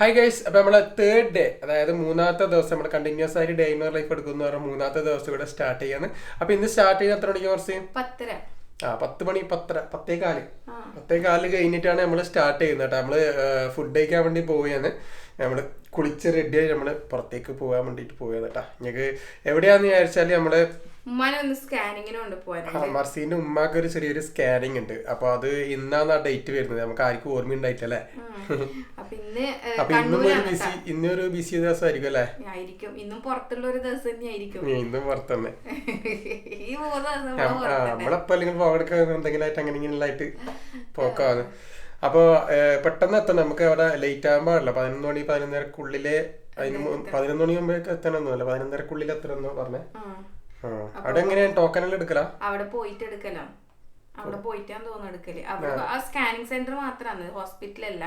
Hi guys അപ്പൊ നമ്മളെ third day അതായത് മൂന്നാമത്തെ ദിവസം നമ്മൾ കണ്ടിന്യൂസ് ആയിട്ട് ഡേ ഇൻ ലൈഫ് എടുക്കുന്ന പറഞ്ഞ മൂന്നാമത്തെ ദിവസം ഇവിടെ സ്റ്റാർട്ട് ചെയ്യാണ്. അപ്പൊ ഇന്ന് സ്റ്റാർട്ട് ചെയ്യുന്ന എത്ര മണിക്ക് കുറച്ച് പത്തര. ആ പത്ത് മണി പത്തര പത്തേ കാൽ. പത്തേ കാൽ കഴിഞ്ഞിട്ടാണ് നമ്മൾ സ്റ്റാർട്ട് ചെയ്യുന്നത് കേട്ടോ. നമ്മൾ ഫുഡ് കഴിക്കാൻ വേണ്ടി പോവുകയാണ്. നമ്മൾ കുളിച്ച് റെഡിയായി നമ്മൾ പുറത്തേക്ക് പോകാൻ വേണ്ടിട്ട് പോവുകയാണ് കേട്ടോ. ഞങ്ങൾക്ക് എവിടെയാന്ന് വിചാരിച്ചാൽ നമ്മൾ ഉമ്മാനെ ഒന്ന് സ്കാനിങ്ങിന് മർസീന്റെ ഉമ്മാക്ക് ഒരു ചെറിയൊരു സ്കാനിങ് ഉണ്ട്. അപ്പൊ അത് ഇന്നാണ് ആ ഡേറ്റ് വരുന്നത്. നമുക്ക് ആർക്കും അപ്പൊ ഇന്ന് ഏ, അപ്പൊ ഇന്നും ഒരു ബിസി ഇന്നൊരു ബിസി ദിവസമായിരിക്കും അല്ലേ? ആയിരിക്കും. ഇന്നും പുറത്തുള്ള ഒരു ദിവസം തന്നെയായിരിക്കും ഇന്നും പുറത്തന്നെ. ഈ മൂന്ന് ദിവസം നമ്മൾ നമ്മളെപ്പോ അല്ലെങ്കിൽ പോകെടുക്കാൻ എന്തെങ്കിലും ആയിട്ട് അങ്ങനെ ഇങ്ങനെ ആയിട്ട് പോക്കാണ്. അപ്പൊ പെട്ടെന്ന് എത്തണം. നമുക്ക് അവിടെ ലേറ്റ് ആകാൻ പാടില്ല. പതിനൊന്ന് മണി പതിനൊന്നരക്കുള്ളിൽ അതിന് പതിനൊന്ന് മണി മുമ്പേക്ക് എത്തണമെന്നല്ല പതിനൊന്നരക്കുള്ളിൽ എത്തണമെന്നോ പറഞ്ഞേ. അവിടെ എടുക്കലാ? അവിടെ പോയിട്ട് എടുക്കലോ. അവിടെ പോയിട്ടാന്ന് തോന്നുന്നു എടുക്കൽ. അവിടെ ആ. സ്കാനിങ് സെന്റർ മാത്രമാണ് ഹോസ്പിറ്റലല്ല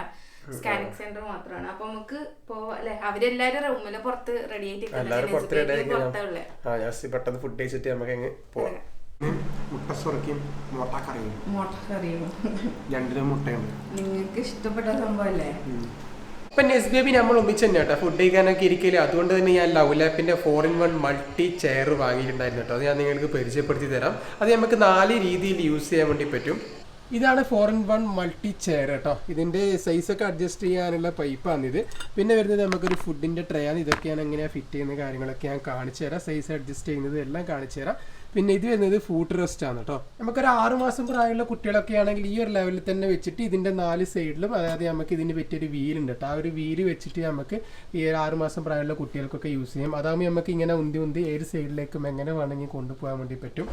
സ്കാനിങ് സെന്റർ മാത്രമാണ് അപ്പൊ നമുക്ക് പോവാല്ലേ അവരെല്ലാരും റൂമിൽ പുറത്ത് റെഡി ആയിട്ട് പെട്ടെന്ന് ഫുഡ് കഴിച്ചിട്ട് നമുക്ക് അങ്ങ് പോവാം. മുട്ട രണ്ടിനും മുട്ടയുണ്ട്. നിങ്ങൾക്ക് ഇഷ്ടപ്പെട്ട സംഭവല്ലേ ഇപ്പൊ ബി ഐ നമ്മൾ ഒന്നിച്ച് തന്നെ കേട്ടോ. ഫുഡ് കഴിക്കാനൊക്കെ ഇരിക്കില്ല അതുകൊണ്ട് തന്നെ ഞാൻ ലവ് ലാപ്പിന്റെ four in one multi chair വാങ്ങിയിട്ടുണ്ടായിരുന്നു കേട്ടോ. അത് ഞാൻ നിങ്ങൾക്ക് പരിചയപ്പെടുത്തി തരാം. അത് നമുക്ക് നാല് രീതിയിൽ യൂസ് ചെയ്യാൻ വേണ്ടി പറ്റും. ഇതാണ് four in one multi chair കേട്ടോ. ഇതിന്റെ സൈസൊക്കെ അഡ്ജസ്റ്റ് ചെയ്യാനുള്ള ഇത്. പിന്നെ വരുന്നത് നമുക്കൊരു ഫുഡിന്റെ ട്രേ ആണ്. ഇതൊക്കെയാണ് എങ്ങനെയാണ് ഫിറ്റ് ചെയ്യുന്ന കാര്യങ്ങളൊക്കെ ഞാൻ കാണിച്ചു തരാം സൈസ് അഡ്ജസ്റ്റ് ചെയ്യുന്നത് എല്ലാം കാണിച്ചു തരാം പിന്നെ ഇത് വരുന്നത് ഫൂട്ട് റെസ്റ്റ് ആണ് കേട്ടോ നമുക്കൊരു ആറ് മാസം പ്രായമുള്ള കുട്ടികളൊക്കെ ആണെങ്കിൽ ഈ ഒരു ലെവലിൽ തന്നെ വെച്ചിട്ട് ഇതിന്റെ നാല് സൈഡിലും അതായത് നമുക്ക് ഇതിന് പറ്റിയൊരു വീലുണ്ട് കേട്ടോ ആ ഒരു വീൽ വെച്ചിട്ട് നമുക്ക് ഈ ഒരു ആറ് മാസം പ്രായമുള്ള കുട്ടികൾക്കൊക്കെ യൂസ് ചെയ്യാം. അതാകുമ്പോൾ നമുക്ക് ഇങ്ങനെ ഉന്തി ഉന്തി ഏത് സൈഡിലേക്കും എങ്ങനെ വേണമെങ്കിൽ കൊണ്ടുപോകാൻ വേണ്ടി പറ്റും.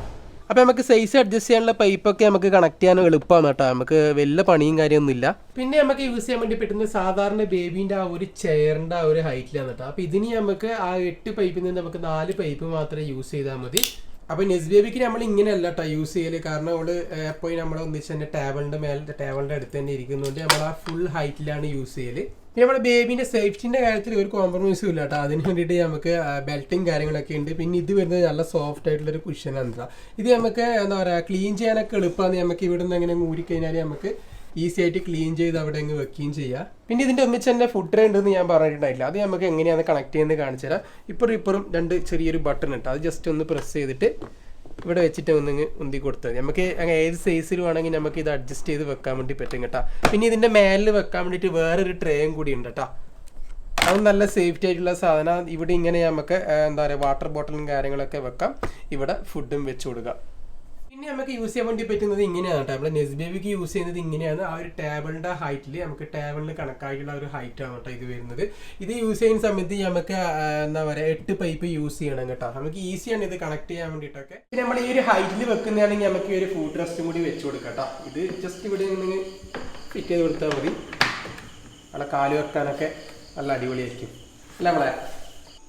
അപ്പോൾ നമുക്ക് സൈസ് അഡ്ജസ്റ്റ് ചെയ്യാനുള്ള പൈപ്പൊക്കെ നമുക്ക് കണക്ട് ചെയ്യാൻ എളുപ്പമാണ് കേട്ടോ നമുക്ക് വലിയ പണിയും കാര്യമൊന്നുമില്ല പിന്നെ നമുക്ക് യൂസ് ചെയ്യാൻ വേണ്ടി പറ്റുന്ന സാധാരണ ബേബീന്റെ ആ ഒരു ചെയറിന്റെ ആ ഒരു ഹൈറ്റിലാണ് കേട്ടോ അപ്പോൾ ഇതിന് നമുക്ക് ആ എട്ട് പൈപ്പിൽ നിന്ന് നമുക്ക് നാല് പൈപ്പ് മാത്രമേ യൂസ് ചെയ്താൽ മതി. അപ്പൊ നെസ് ബേബിക്ക് നമ്മൾ ഇങ്ങനെയല്ല കേട്ടോ യൂസ് ചെയ്യൽ. കാരണം അവൾ എപ്പോഴും നമ്മൾ ഒന്നിച്ച് തന്നെ ടേബിളിന്റെ മേലെ ടേബിളിന്റെ അടുത്ത് തന്നെ ഇരിക്കുന്നുണ്ട് നമ്മൾ ആ ഫുൾ ഹൈറ്റിലാണ് യൂസ് ചെയ്യൽ. പിന്നെ നമ്മുടെ ബേബിന്റെ സേഫ്റ്റിന്റെ കാര്യത്തിൽ ഒരു കോംപ്രമൈസും ഇല്ല കേട്ടോ അതിന് വേണ്ടിയിട്ട് നമുക്ക് ബെൽറ്റും കാര്യങ്ങളൊക്കെ ഉണ്ട്. പിന്നെ ഇത് വരുന്നത് നല്ല സോഫ്റ്റ് ആയിട്ടുള്ള ഒരു കുഷൻ എന്താ ഇത് നമുക്ക് എന്താ പറയാ ക്ലീൻ ചെയ്യാനൊക്കെ എളുപ്പമാണ് നമുക്ക് ഇവിടെ നിന്ന് എങ്ങനെ ഊരിക്കഴിഞ്ഞാൽ നമുക്ക് ഈസി ആയിട്ട് ക്ലീൻ ചെയ്ത് അവിടെ അങ്ങ് വെക്കുകയും ചെയ്യാം. പിന്നെ ഇതിന്റെ ഒന്നിച്ച് തന്നെ ഫുഡ് ട്രേ ഉണ്ടെന്ന് ഞാൻ പറഞ്ഞിട്ടുണ്ടായില്ല. അത് നമുക്ക് എങ്ങനെയാണ് കണക്ട് ചെയ്യുന്നത് കാണിച്ചു തരാം. ഇപ്പോഴും ഇപ്പറും രണ്ട് ചെറിയൊരു ബട്ടൺ ഉണ്ട്. അത് ജസ്റ്റ് ഒന്ന് പ്രസ് ചെയ്തിട്ട് ഇവിടെ വെച്ചിട്ട് ഒന്ന് ഉന്തി കൊടുത്താൽ മതി. നമുക്ക് ഏത് സൈസിൽ വേണമെങ്കിൽ നമുക്ക് ഇത് അഡ്ജസ്റ്റ് ചെയ്ത് വെക്കാൻ വേണ്ടി പറ്റും കേട്ടോ. പിന്നെ ഇതിന്റെ മേലിൽ വെക്കാൻ വേണ്ടിയിട്ട് വേറൊരു ട്രേയും കൂടി ഉണ്ട് കേട്ടോ. അത് നല്ല സേഫ്റ്റി ആയിട്ടുള്ള സാധനം. ഇവിടെ ഇങ്ങനെ നമുക്ക് എന്താ പറയുക വാട്ടർ ബോട്ടിലും കാര്യങ്ങളൊക്കെ വെക്കാം. ഇവിടെ ഫുഡും വെച്ച് കൊടുക്കാം. പിന്നെ നമുക്ക് യൂസ് ചെയ്യാൻ വേണ്ടി പറ്റുന്നത് ഇങ്ങനെയാണ് കേട്ടോ. നമ്മുടെ നെസ് ബേബിക്ക് യൂസ് ചെയ്യുന്നത് ഇങ്ങനെയാണ്. ആ ഒരു ടേബിളിന്റെ ഹൈറ്റിൽ നമുക്ക് ടേബിളിന് കണക്കാക്കിയുള്ള ഒരു ഹൈറ്റ് ആണ് കേട്ടോ ഇത് വരുന്നത്. ഇത് യൂസ് ചെയ്യുന്ന സമയത്ത് നമുക്ക് എന്താ പറയുക എട്ട് പൈപ്പ് യൂസ് ചെയ്യണം കേട്ടോ. നമുക്ക് ഈസിയാണ് ഇത് കണക്ട് ചെയ്യാൻ വേണ്ടിയിട്ടൊക്കെ. പിന്നെ നമ്മൾ ഈ ഒരു ഹൈറ്റിൽ വെക്കുന്നതാണെങ്കിൽ നമുക്ക് ഈ ഒരു ഫുഡ് റെസ്റ്റും കൂടി വെച്ച് കൊടുക്കാം ഇത് ജസ്റ്റ് ഇവിടെ നിന്ന് ഫിറ്റ് ചെയ്ത് കൊടുത്താൽ മതി. അവിടെ കാൽ വെക്കാനൊക്കെ നല്ല അടിപൊളിയായിരിക്കും. അല്ല നമ്മളെ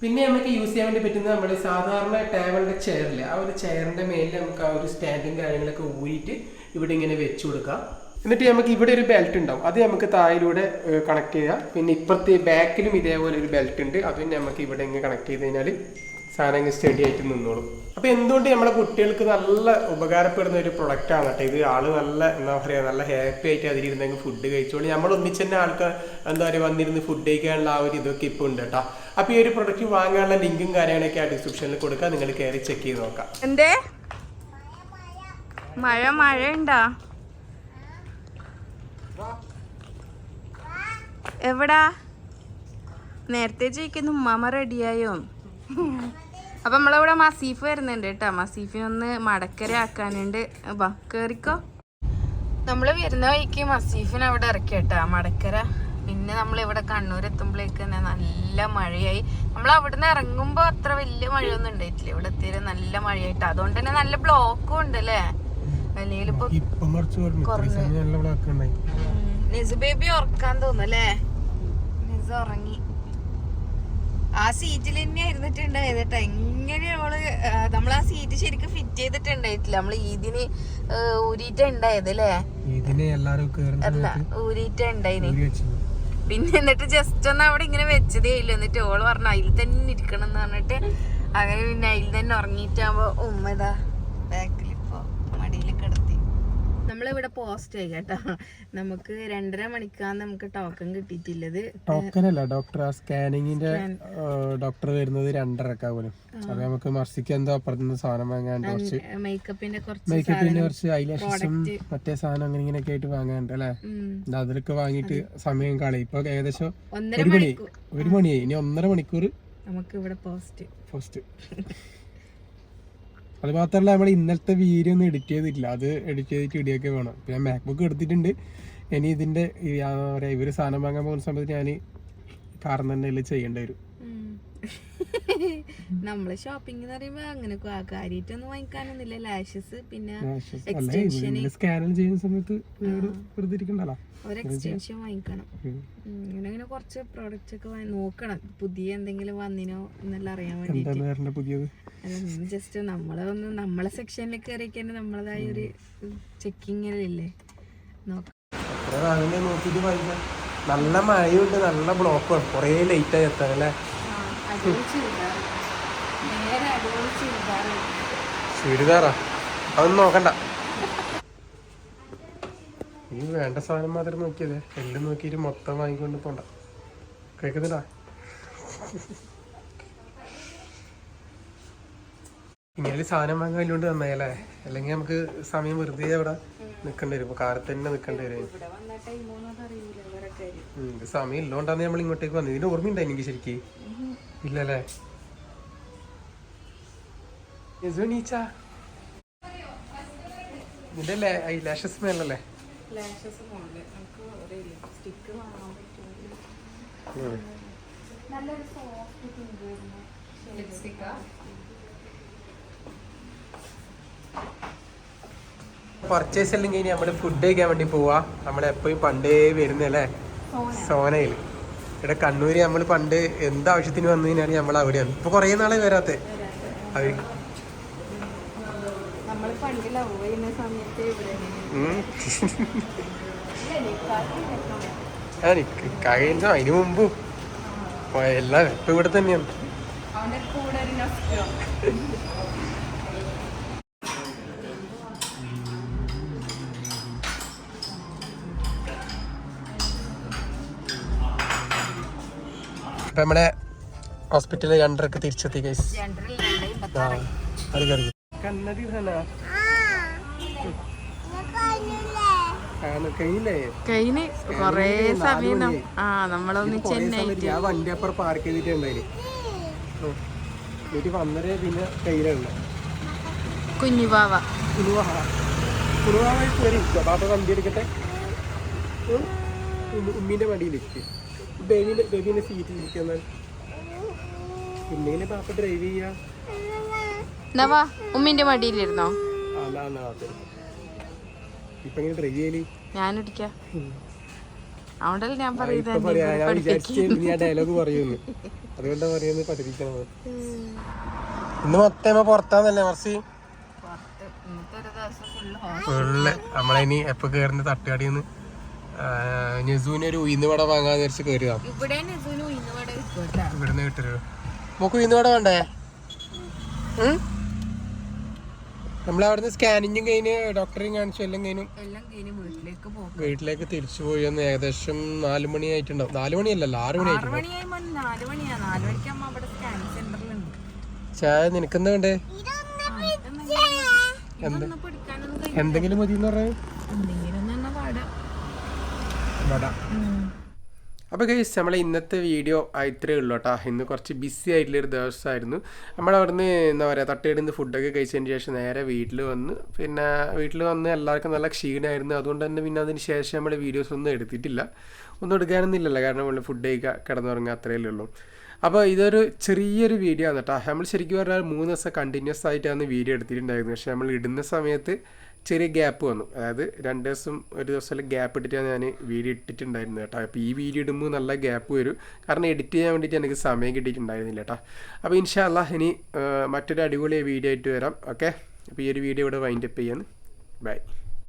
പിന്നെ നമുക്ക് യൂസ് ചെയ്യാൻ വേണ്ടി പറ്റുന്നത് നമ്മുടെ സാധാരണ ടേബിളിന്റെ ചെയറിൽ ആ ഒരു ചെയറിന്റെ മേലിൽ നമുക്ക് ആ ഒരു സ്റ്റാൻഡും കാര്യങ്ങളൊക്കെ ഊരിയിട്ട് ഇവിടെ ഇങ്ങനെ വെച്ച് കൊടുക്കാം. എന്നിട്ട് നമുക്ക് ഇവിടെ ഒരു ബെൽറ്റ് ഉണ്ടാവും. അത് നമുക്ക് താഴിലൂടെ കണക്ട് ചെയ്യാം. പിന്നെ ഇപ്പുറത്തെ ബാക്കിലും ഇതേപോലെ ഒരു ബെൽറ്റ് ഉണ്ട്. അതും നമുക്ക് ഇവിടെ ഇങ്ങനെ കണക്ട് ചെയ്ത് കഴിഞ്ഞാൽ സാധനം സ്റ്റഡി ആയിട്ട് നിന്നോളും. അപ്പോൾ എന്തുകൊണ്ട് നമ്മുടെ കുട്ടികൾക്ക് നല്ല ഉപകാരപ്പെടുന്ന ഒരു പ്രൊഡക്റ്റ് ആണ് കേട്ടോ ഇത്? ആൾ നല്ല എന്താ പറയാ നല്ല ഹാപ്പി ആയിട്ട് അതിലിരുന്നെങ്കിൽ ഫുഡ് കഴിച്ചോളൂ. നമ്മൾ ഒന്നിച്ച് തന്നെ ആൾക്കാർ എന്താ പറയുക വന്നിരുന്ന് ഫുഡ് കഴിക്കാനുള്ള ആ ഒരു ഇതൊക്കെ ഇപ്പോൾ ഉണ്ട് കേട്ടോ. അപ്പൊ ഈ ഒരു പ്രൊഡക്റ്റ് വാങ്ങാനുള്ള ലിങ്കും കാര്യങ്ങളൊക്കെ ആ ഡിസ്ക്രിപ്ഷനിൽ കൊടുക്കുക നിങ്ങൾ കയറി ചെക്ക് ചെയ്ത് നോക്കാം. എന്തേ? മഴ മഴ ഉണ്ടാ എവിടാ? നേരത്തെ ചോദിക്കുന്നു ഉമ്മാമ റെഡിയായോ അപ്പൊ നമ്മളിവിടെ മസീഫ് വരുന്നുണ്ട് കേട്ടോ. മസീഫിനൊന്ന് മടക്കര ആക്കാനുണ്ട്. കേറിക്കോ. നമ്മൾ വരുന്ന വഴിക്ക് മസീഫിനെ അവിടെ ഇറക്കി കേട്ടാ മടക്കര. പിന്നെ നമ്മൾ ഇവിടെ കണ്ണൂർ എത്തുമ്പോഴേക്ക് തന്നെ നല്ല മഴയായി. നമ്മൾ അവിടുന്ന് ഇറങ്ങുമ്പോ അത്ര വലിയ മഴയൊന്നും ഉണ്ടായിട്ടില്ല. ഇവിടെ എത്തിയത് നല്ല മഴയായിട്ട്. അതുകൊണ്ട് തന്നെ നല്ല ബ്ലോക്കും ഉണ്ട് അല്ലേ? അല്ലെങ്കിൽ നിസ് ബേബി ഉറക്കാൻ തോന്നല്ലേ നിസ് ഉറങ്ങി. ആ സീറ്റിൽ തന്നെ ഇരുന്നിട്ടുണ്ടായത് കേട്ടോ. എങ്ങനെ അവൾ നമ്മൾ ആ സീറ്റ് ശരിക്കും ഫിറ്റ് ചെയ്തിട്ടുണ്ടായിട്ടില്ല. നമ്മൾ ഈദിന് ഊരിയിട്ടുണ്ടായത് അല്ലേ? അല്ല ഊരിയിട്ടുണ്ടായിന് പിന്നെ എന്നിട്ട് ജസ്റ്റ് ഒന്ന് അവിടെ ഇങ്ങനെ വെച്ചതേ ഇല്ല. എന്നിട്ട് ഓൾ പറഞ്ഞു അതിൽ തന്നെ ഇരിക്കണം എന്ന് പറഞ്ഞിട്ട് അങ്ങനെ പിന്നെ അതിൽ തന്നെ ഉറങ്ങിയിട്ടാകുമ്പോ ഉമ്മ ഇതാ ബാക്കിൽ ഇപ്പൊ മടിയിൽ കിടത്തി നമ്മളിവിടെ പോസ്റ്റ് ആയി കേട്ടോ നമുക്ക് രണ്ടര മണിക്കാണ് നമുക്ക് ടോക്കൺ കിട്ടിയിട്ടില്ലത്. ടോക്കൺ അല്ല ഡോക്ടർ ആ സ്കാനിങ്ങിന്റെ ഡോക്ടർ വരുന്നത് രണ്ടരക്കാ പോലും. അപ്പൊ നമുക്ക് മർസിക്ക് എന്തോ അപ്പുറത്തുനിന്ന് സാധനം വാങ്ങാൻ കുറച്ച് മേക്കപ്പിന്റെ കുറച്ച് മേക്കപ്പിന്റെ കുറച്ച് ഐലാഷസും മറ്റേ സാധനം അങ്ങനെ ഇങ്ങനെയൊക്കെ ആയിട്ട് വാങ്ങാനുണ്ട് അല്ലേ? അതിലൊക്കെ വാങ്ങിയിട്ട് സമയം കളയും. ഇപ്പൊ ഏകദേശം ഒരു മണി ഒരു മണിയായി. ഇനി ഒന്നര മണിക്കൂർ നമുക്ക് ഇവിടെ പോസ്റ്റ് ഫസ്റ്റ് അത് മാത്രമല്ല നമ്മൾ ഇന്നലത്തെ വീഡിയോ ഒന്നും എഡിറ്റ് ചെയ്തിട്ടില്ല. അത് എഡിറ്റ് ചെയ്തിട്ട് ഇടിയൊക്കെ വേണം. പിന്നെ മാക്ബുക്ക് എടുത്തിട്ടുണ്ട്. ഇനി പറയാ ഇവർ സാധനം വാങ്ങാൻ പോകുന്ന സമയത്ത് ഞാൻ കാരണം തന്നെ ചെയ്യേണ്ടി വരും. നമ്മൾ ഷോപ്പിംഗ് എന്ന് പറയുമ്പോ അങ്ങനെ കാര്യമായിട്ടൊന്നും വാങ്ങിക്കാനൊന്നുമില്ല. ലാഷസ് പിന്നെ എക്സ്റ്റൻഷൻ സ്കാനൽ ചെയ്യുന്ന സമയത്ത് ഒരു എക്സ്റ്റൻഷൻ വാങ്ങിക്കണം. ഇങ്ങനെ കുറച്ച് പ്രോഡക്റ്റ്സ് ഒക്കെ നോക്കണം. പുതിയ എന്തെങ്കിലും വന്നിനോ എന്നെല്ലാം അറിയാൻ വേണ്ടി എന്താണ് വരേണ്ട പുതിയത്? ജസ്റ്റ് നമ്മളെ ഒന്ന് നമ്മളെ സെക്ഷനിൽ കയറിയൊക്കെ നമ്മളതായ ഒരു നോക്കാം വാങ്ങുന്നത് നോക്കിയിട്ട് വാങ്ങിക്കാം നല്ല മഴയുണ്ട് നല്ല ബ്ലോക്കാണ് കുറേ ലേറ്റ് ആയി എത്താൻ അല്ലേ? ചുരിദാറാ? അതൊന്നും നോക്കണ്ട. ഈ വേണ്ട സാധനം മാത്രം നോക്കിയതേ. എല്ലാം നോക്കിയിട്ട് മൊത്തം വാങ്ങിക്കൊണ്ട് പോണ്ട. കേൾക്കുന്നില്ല ഇങ്ങനെ സാധനം വാങ്ങാൻ വേണ്ടി നന്നായല്ലേ? അല്ലെങ്കിൽ നമുക്ക് സമയം വെറുതെ അവിടെ നിൽക്കേണ്ടി വരും. ഇപ്പൊ കാറിൽ തന്നെ നിൽക്കേണ്ടി വരും. സമയം ഇല്ലോണ്ടാന്ന് നമ്മൾ ഇങ്ങോട്ടേക്ക് വന്നത് ഇതിന്റെ ഓർമ്മയുണ്ടായി എനിക്ക് ശരിക്ക്? ഇല്ലല്ലേ? യസുനീച്ച ഇതിന്റെ ലാഷസ് സ്മെല്ലല്ലേ ലാഷസ് പോണ്ട് നമുക്ക് അറിയില്ല സ്റ്റിക്ക് വാങ്ങാൻ പറ്റുമോ നല്ലൊരു സോഫ്റ്റ് പിങ്ക് ലിപ്സ്റ്റിക്കാ പർച്ചേസ് എല്ലാം കഴിഞ്ഞ് നമ്മൾ ഫുഡ് കഴിക്കാൻ വേണ്ടി പോവാ. നമ്മളെപ്പോഴും പണ്ടേ വരുന്നല്ലേ സോനയിൽ ഇവിടെ കണ്ണൂര് നമ്മൾ പണ്ട് എന്താവശ്യത്തിന് വന്നു കഴിഞ്ഞാൽ നമ്മൾ അവിടെയാണ്. ഇപ്പൊ കുറേ നാളെ വരാത്തെ. കഴിഞ്ഞ അതിന് മുമ്പും എല്ലാം ഇപ്പൊ ഇവിടെ തന്നെയാണ്. ഇപ്പൊ നമ്മളെ ഹോസ്പിറ്റലിൽ രണ്ടരക്ക് തിരിച്ചെത്തി ഗൈസ് കഴിഞ്ഞ് കൊറേ സമയം ആ നമ്മളൊന്ന് സമയത്ത് ഞാൻ വണ്ടി അപ്പുറം പാർക്ക് പിന്നെ കയ്യിലുള്ള. കയറി വണ്ടി എടുക്കട്ടെ? മടിയിലിരിക്കും ബേബിന്റെ ബേബിന്റെ സീറ്റ് ഇരിക്കുന്ന പിന്നെ പാപ്പ ഡ്രൈവ് ചെയ്യാ. നവാ ഉമ്മിന്റെ മടിയിലിരുന്നോ. ഇപ്പൊ ഡ്രൈവ് ചെയ്യൽ? ഞാനിടിക്ക അതുകൊണ്ടല്ലേ ഞാൻ ഞാൻ നീ ഡയലോഗ് പറയുന്നു. അതുകൊണ്ടാ പറയുന്നത് പഠിപ്പിക്കണത്. ഇന്ന് മൊത്തം പുറത്താന്നല്ലേ മർസി? ഫുള്ള് നമ്മളിനി എപ്പോ കേറുന്ന തട്ടുകടിന്ന്. നെസൂന് ഒരു ഉയർന്നുവട വട വാങ്ങാന്ന് വിചാരിച്ച് കയറിയതാ ഇവിടുന്ന് കിട്ടരു നമുക്ക് ഉയർന്നുവട വട വേണ്ടേ? നമ്മളവിടുന്ന് സ്കാനിങ്ങും കഴിഞ്ഞ് ഡോക്ടറെയും കാണിച്ചു എല്ലാം കഴിഞ്ഞു വീട്ടിലേക്ക് തിരിച്ചു പോയി ഏകദേശം നാല് മണി ആയിട്ടുണ്ടാവും. നാല് മണിയല്ലല്ലോ ആറ് മണി ആയിട്ടുണ്ടാവും. ചായ നിനക്കെന്താ വേണ്ടേ? എന്തെങ്കിലും മതി എന്ന് പറഞ്ഞു അപ്പോൾ ഗൈസ് നമ്മളെ ഇന്നത്തെ വീഡിയോ ഇത്രയേ ഉള്ളൂ കേട്ടോ ഇന്ന് കുറച്ച് ബിസി ആയിട്ടുള്ളൊരു ദിവസമായിരുന്നു നമ്മൾ അവിടുന്ന് എന്താ പറയുക തട്ടുകടിന്ന് ഫുഡൊക്കെ കഴിച്ചതിന് ശേഷം നേരെ വീട്ടിൽ വന്ന് പിന്നെ വീട്ടിൽ വന്ന് എല്ലാവർക്കും നല്ല ക്ഷീണമായിരുന്നു അതുകൊണ്ട് തന്നെ പിന്നെ അതിന് ശേഷം നമ്മൾ വീഡിയോസ് ഒന്നും എടുത്തിട്ടില്ല. ഒന്നും എടുക്കാനൊന്നുമില്ലല്ലോ കാരണം നമ്മൾ ഫുഡ് കഴിക്കുക കിടന്നുറങ്ങുക അത്രയല്ലേ ഉള്ളൂ. അപ്പോൾ ഇതൊരു ചെറിയൊരു വീഡിയോ ആണ് കേട്ടോ. നമ്മൾ ശരിക്കും പറഞ്ഞാൽ മൂന്ന് ദിവസം കണ്ടിന്യൂസ് ആയിട്ടാണ് വീഡിയോ എടുത്തിട്ടുണ്ടായിരുന്നത്. പക്ഷേ നമ്മൾ ഇടുന്ന സമയത്ത് ചെറിയ ഗ്യാപ്പ് വന്നു. അതായത് രണ്ട് ദിവസം ഒരു ദിവസം ഗ്യാപ്പ് ഇട്ടിട്ടാണ് ഞാൻ വീഡിയോ ഇട്ടിട്ടുണ്ടായിരുന്നത് കേട്ടോ. അപ്പോൾ ഈ വീഡിയോ ഇടുമ്പോൾ നല്ല ഗ്യാപ്പ് വരും. കാരണം എഡിറ്റ് ചെയ്യാൻ വേണ്ടിയിട്ട് എനിക്ക് സമയം കിട്ടിയിട്ടുണ്ടായിരുന്നില്ല കേട്ടോ. അപ്പോൾ ഇൻഷാല്ല ഇനി മറ്റൊരു അടിപൊളി വീഡിയോ ആയിട്ട് വരാം. ഓക്കെ അപ്പോൾ ഈ ഒരു വീഡിയോ ഇവിടെ വൈൻഡപ്പ് ചെയ്യാന്ന്. ബൈ